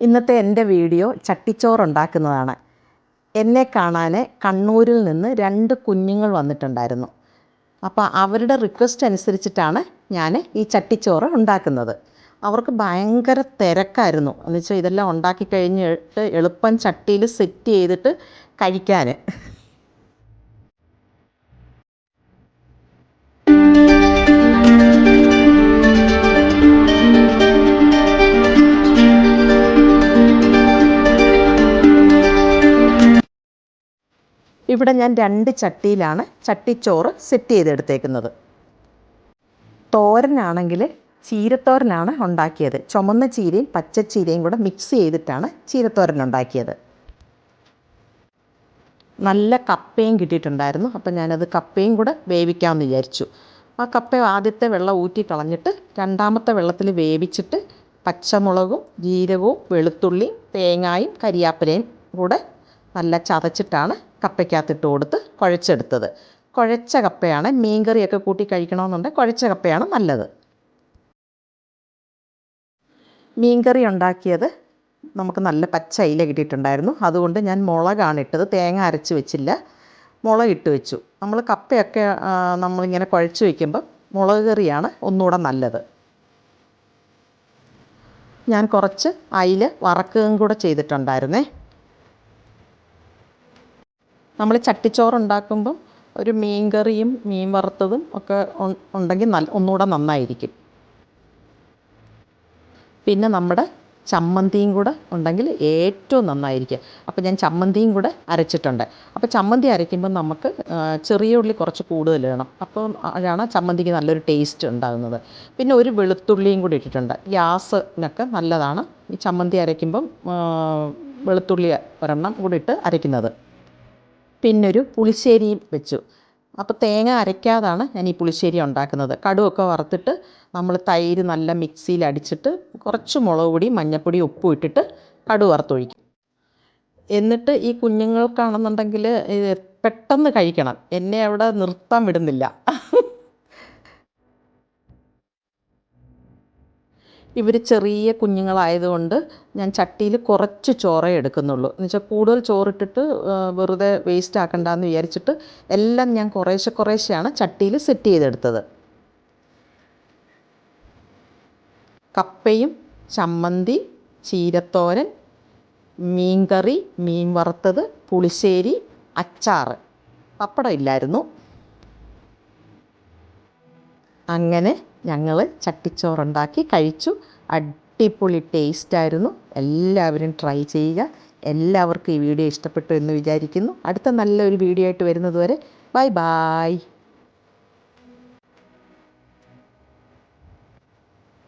ഇന്നത്തെ എന്റെ വീഡിയോ ചട്ടിച്ചോറ് ഉണ്ടാക്കുന്നതാണ് എന്നെ കാണാൻ കണ്ണൂരിൽ നിന്ന് രണ്ട് കുഞ്ഞുങ്ങൾ വന്നിട്ടുണ്ടായിരുന്നു. അപ്പോൾ അവരുടെ റിക്വസ്റ്റ് അനുസരിച്ചിട്ടാണ് ഞാൻ ഈ ചട്ടിച്ചോറ് ഉണ്ടാക്കുന്നത്. അവർക്ക് ഭയങ്കര തിരക്കായിരുന്നു. എന്ന് വെച്ചാൽ ഇതെല്ലാം ഉണ്ടാക്കി കഴിഞ്ഞിട്ട് എളുപ്പം ചട്ടിയിൽ സെറ്റ് ചെയ്തിട്ട് കഴിക്കാൻ ഇവിടെ ഞാൻ രണ്ട് ചട്ടിയിലാണ് ചട്ടിച്ചോറ് സെറ്റ് ചെയ്തെടുത്തേക്കുന്നത്. തോരനാണെങ്കിൽ ചീരത്തോരനാണ് ഉണ്ടാക്കിയത്. ചുമന്ന ചീരയും പച്ച ചീരയും കൂടെ മിക്സ് ചെയ്തിട്ടാണ് ചീരത്തോരൻ ഉണ്ടാക്കിയത്. നല്ല കപ്പയും കിട്ടിയിട്ടുണ്ടായിരുന്നു. അപ്പം ഞാനത് കപ്പയും കൂടെ വേവിക്കാമെന്ന് വിചാരിച്ചു. ആ കപ്പ ആദ്യത്തെ വെള്ളം ഊറ്റി കളഞ്ഞിട്ട് രണ്ടാമത്തെ വെള്ളത്തിൽ വേവിച്ചിട്ട് പച്ചമുളകും ജീരകവും വെളുത്തുള്ളിയും തേങ്ങായും കരിയാപ്പിലയും കൂടെ നല്ല ചതച്ചിട്ടാണ് കപ്പയ്ക്കകത്തിട്ട് കൊടുത്ത് കുഴച്ചെടുത്തത്. കുഴച്ച കപ്പയാണ് മീൻകറിയൊക്കെ കൂട്ടി കഴിക്കണമെന്നുണ്ടെങ്കിൽ കുഴച്ച കപ്പയാണ് നല്ലത്. മീൻകറി ഉണ്ടാക്കിയത് നമുക്ക് നല്ല പച്ച ഇല കിട്ടിയിട്ടുണ്ടായിരുന്നു. അതുകൊണ്ട് ഞാൻ മുളകാണ് ഇട്ടത്. തേങ്ങ അരച്ച് വെച്ചില്ല. മുളക് ഇട്ട് വെച്ചു. നമ്മൾ കപ്പയൊക്കെ നമ്മളിങ്ങനെ കുഴച്ച് വയ്ക്കുമ്പോൾ മുളക് കറിയാണ് ഒന്നുകൂടെ നല്ലത്. ഞാൻ കുറച്ച് അയില വറക്കുകയും കൂടെ ചെയ്തിട്ടുണ്ടായിരുന്നേ. നമ്മൾ ചട്ടിച്ചോറ് ഉണ്ടാക്കുമ്പം ഒരു മീൻ കറിയും മീൻ വറുത്തതും ഒക്കെ ഉണ്ടെങ്കിൽ നല്ല ഒന്നുകൂടെ നന്നായിരിക്കും. പിന്നെ നമ്മുടെ ചമ്മന്തിയും കൂടെ ഉണ്ടെങ്കിൽ ഏറ്റവും നന്നായിരിക്കും. അപ്പോൾ ഞാൻ ചമ്മന്തിയും കൂടെ അരച്ചിട്ടുണ്ട്. അപ്പോൾ ചമ്മന്തി അരയ്ക്കുമ്പോൾ നമുക്ക് ചെറിയ ഉള്ളി കുറച്ച് കൂടുതൽ വേണം അപ്പോൾ അതാണ് ചമ്മന്തിക്ക് നല്ലൊരു ടേസ്റ്റ് ഉണ്ടാകുന്നത്. പിന്നെ ഒരു വെളുത്തുള്ളിയും കൂടി ഇട്ടിട്ടുണ്ട്. ഗ്യാസിനൊക്കെ നല്ലതാണ്. ഈ ചമ്മന്തി അരയ്ക്കുമ്പം വെളുത്തുള്ളി ഒരെണ്ണം കൂടി ഇട്ട് അരയ്ക്കുന്നത്. പിന്നൊരു പുളിശ്ശേരിയും വെച്ചു. അപ്പോൾ തേങ്ങ അരയ്ക്കാതാണ് ഞാൻ ഈ പുളിശ്ശേരി ഉണ്ടാക്കുന്നത്. കടുവൊക്കെ വറുത്തിട്ട് നമ്മൾ തൈര് നല്ല മിക്സിയിൽ അടിച്ചിട്ട് കുറച്ച് മുളക് പൊടി മഞ്ഞൾപ്പൊടി ഉപ്പും ഇട്ടിട്ട് കടു വറുത്തൊഴിക്കും. എന്നിട്ട് ഈ കുഞ്ഞുങ്ങൾക്കാണെന്നുണ്ടെങ്കിൽ പെട്ടെന്ന് കഴിക്കണം. എന്നെ അവിടെ നിർത്താൻ വിടുന്നില്ല. ഇവർ ചെറിയ കുഞ്ഞുങ്ങളായതുകൊണ്ട് ഞാൻ ചട്ടിയിൽ കുറച്ച് ചോറേ എടുക്കുന്നുള്ളൂ. എന്ന് വെച്ചാൽ കൂടുതൽ ചോറിട്ടിട്ട് വെറുതെ വേസ്റ്റ് ആക്കണ്ടെന്ന് വിചാരിച്ചിട്ട് എല്ലാം ഞാൻ കുറേശ്ശെ കുറേശ്ശെയാണ് ചട്ടിയിൽ സെറ്റ് ചെയ്തെടുത്തത്. കപ്പയും ചമ്മന്തി ചീരത്തോരൻ മീൻകറി മീൻ വറുത്തത് പുളിശ്ശേരി അച്ചാറ്. പപ്പടം ഇല്ലായിരുന്നു. അങ്ങനെ ഞങ്ങൾ ചട്ടിച്ചോറുണ്ടാക്കി കഴിച്ചു. അടിപൊളി ടേസ്റ്റായിരുന്നു എല്ലാവരും ട്രൈ ചെയ്യുക. എല്ലാവർക്കും ഈ വീഡിയോ ഇഷ്ടപ്പെട്ടു എന്ന് വിചാരിക്കുന്നു. അടുത്ത നല്ലൊരു വീഡിയോ ആയിട്ട് വരുന്നതുവരെ ബൈ ബായ്